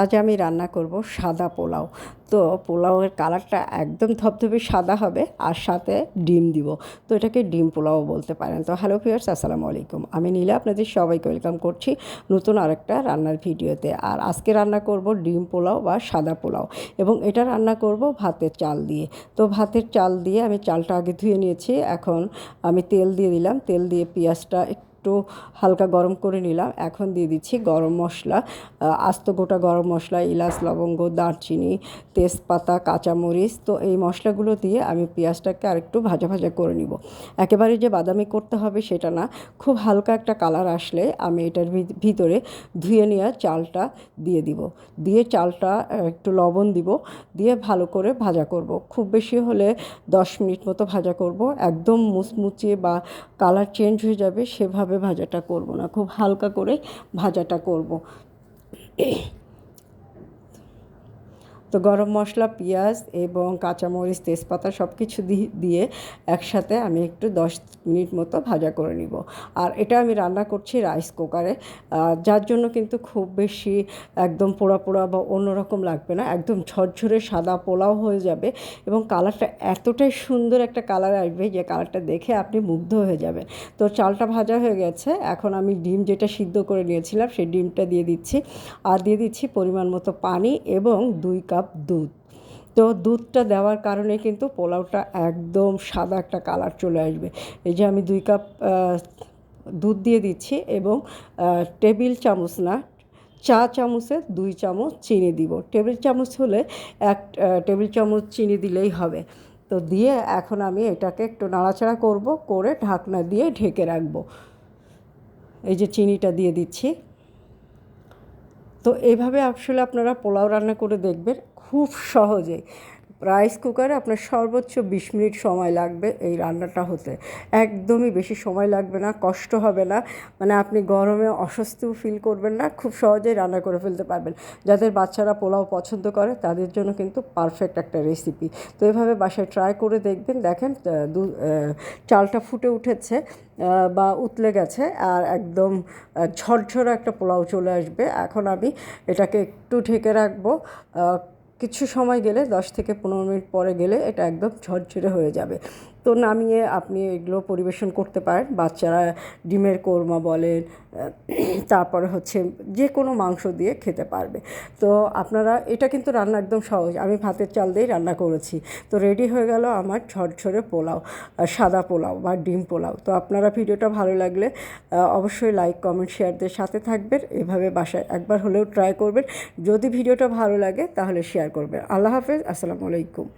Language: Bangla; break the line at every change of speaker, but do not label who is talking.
আজ আমি রান্না করব সাদা পোলাও। তো পোলাওয়ের কালারটা একদম ধবধবে সাদা হবে আর সাথে ডিম দিব। তো এটাকে ডিম পোলাও বলতে পারেন। তো হ্যালো ফিয়ার্স আসসালামু আলাইকুম। আমি নীলা, আপনাদের সবাইকে ওয়েলকাম করছি নতুন আরেকটা রান্নার ভিডিওতে। আর আজকে রান্না করব ডিম পোলাও বা সাদা পোলাও এবং এটা রান্না করব ভাতের চাল দিয়ে। তো ভাতের চাল দিয়ে আমি চালটা আগে ধুয়ে নিয়েছি। এখন আমি তেল দিয়ে দিলাম। তেল দিয়ে পেঁয়াজটা একটু হালকা গরম করে নিলাম। এখন দিয়ে দিচ্ছি গরম মশলা আস্ত গোটা গরম মশলা, ইলাচ, লবঙ্গ, দারচিনি, তেজপাতা, কাঁচামরিচ। তো এই মশলাগুলো দিয়ে আমি পেঁয়াজটাকে আরেকটু ভাজা ভাজা করে নিব। একেবারে যে বাদামি করতে হবে সেটা না, খুব হালকা একটা কালার আসলে আমি এটার ভিত- ভিতরে ধুয়ে নেওয়া চালটা দিয়ে দিব। দিয়ে চালটা একটু লবণ দিব, দিয়ে ভালো করে ভাজা করব। খুব বেশি হলে দশ মিনিট মতো ভাজা করব। একদম মুচমুচে বা কালার চেঞ্জ হয়ে যাবে, সেভাবে ভাজাটা করব না খুব হালকা করে ভাজাটা করব। তো গরম মশলা, পেঁয়াজ এবং কাঁচামরিচ, তেজপাতা সব কিছু দিয়ে একসাথে আমি একটু দশ মিনিট মতো ভাজা করে নিব। আর এটা আমি রান্না করছি রাইস কুকারে। যার জন্য কিন্তু খুব বেশি একদম পোড়া পোড়া বা অন্যরকম লাগবে না। একদম ঝরঝরে সাদা পোলাও হয়ে যাবে এবং কালারটা এতটাই সুন্দর একটা কালার আসবে যে কালারটা দেখে আপনি মুগ্ধ হয়ে যাবেন। তো চালটা ভাজা হয়ে গেছে। এখন আমি ডিম যেটা সিদ্ধ করে নিয়েছিলাম, সেই ডিমটা দিয়ে দিচ্ছি। আর দিয়ে দিচ্ছি পরিমাণ মতো পানি এবং দুই কাপ দুধ। তো দুধটা দেওয়ার কারণে কিন্তু পোলাওটা একদম সাদা একটা কালার চলে আসবে। এই যে আমি দুই কাপ দুধ দিয়ে দিচ্ছি এবং টেবিল চামচ না, চা চামচে দুই চামচ চিনি দিব। টেবিল চামচ হলে এক টেবিল চামচ চিনি দিলেই হবে। তো দিয়ে এখন আমি এটাকে একটু নাড়াচাড়া করব, করে ঢাকনা দিয়ে ঢেকে রাখব। এই যে চিনিটা দিয়ে দিচ্ছি। তো এইভাবে আসলে আপনারা পোলাও রান্না করে দেখবেন খুব সহজে রাইস কুকারে আপনার সর্বোচ্চ বিশ মিনিট সময় লাগবে এই রান্নাটা হতে। একদমই বেশি সময় লাগবে না, কষ্ট হবে না। মানে আপনি গরমে অস্বস্তিও ফিল করবেন না, খুব সহজেই রান্না করে ফেলতে পারবেন। যাদের বাচ্চারা পোলাও পছন্দ করে, তাদের জন্য কিন্তু পারফেক্ট একটা রেসিপি তো এভাবে বাসায় ট্রাই করে দেখবেন। দেখেন দু চালটা ফুটে উঠেছে বা উতলে গেছে, আর একদম ঝরঝরে একটা পোলাও চলে আসবে। এখন আমি এটাকে একটু ঢেকে রাখব কিছু সময় গেলে দশ থেকে পনেরো মিনিট পরে গেলে এটা একদম ঝরঝরে হয়ে যাবে। তো নামিয়ে আপনি এগুলো পরিবেশন করতে পারেন। বাচ্চারা ডিমের কোরমা বলেন তারপরে হচ্ছে যে কোনো মাংস দিয়ে খেতে পারবে। তো আপনারা, এটা কিন্তু রান্না একদম সহজ। আমি ভাতের চাল দিয়েই রান্না করেছি। তো রেডি হয়ে গেল আমার ঝরঝরে পোলাও সাদা পোলাও বা ডিম পোলাও। তো আপনারা ভিডিওটা ভালো লাগলে অবশ্যই লাইক, কমেন্ট শেয়ারদের সাথে থাকবেন। এভাবে বাসায় একবার হলেও ট্রাই করবেন। যদি ভিডিওটা ভালো লাগে তাহলে শেয়ার করবেন। আল্লাহ হাফেজ, আসসালামু আলাইকুম।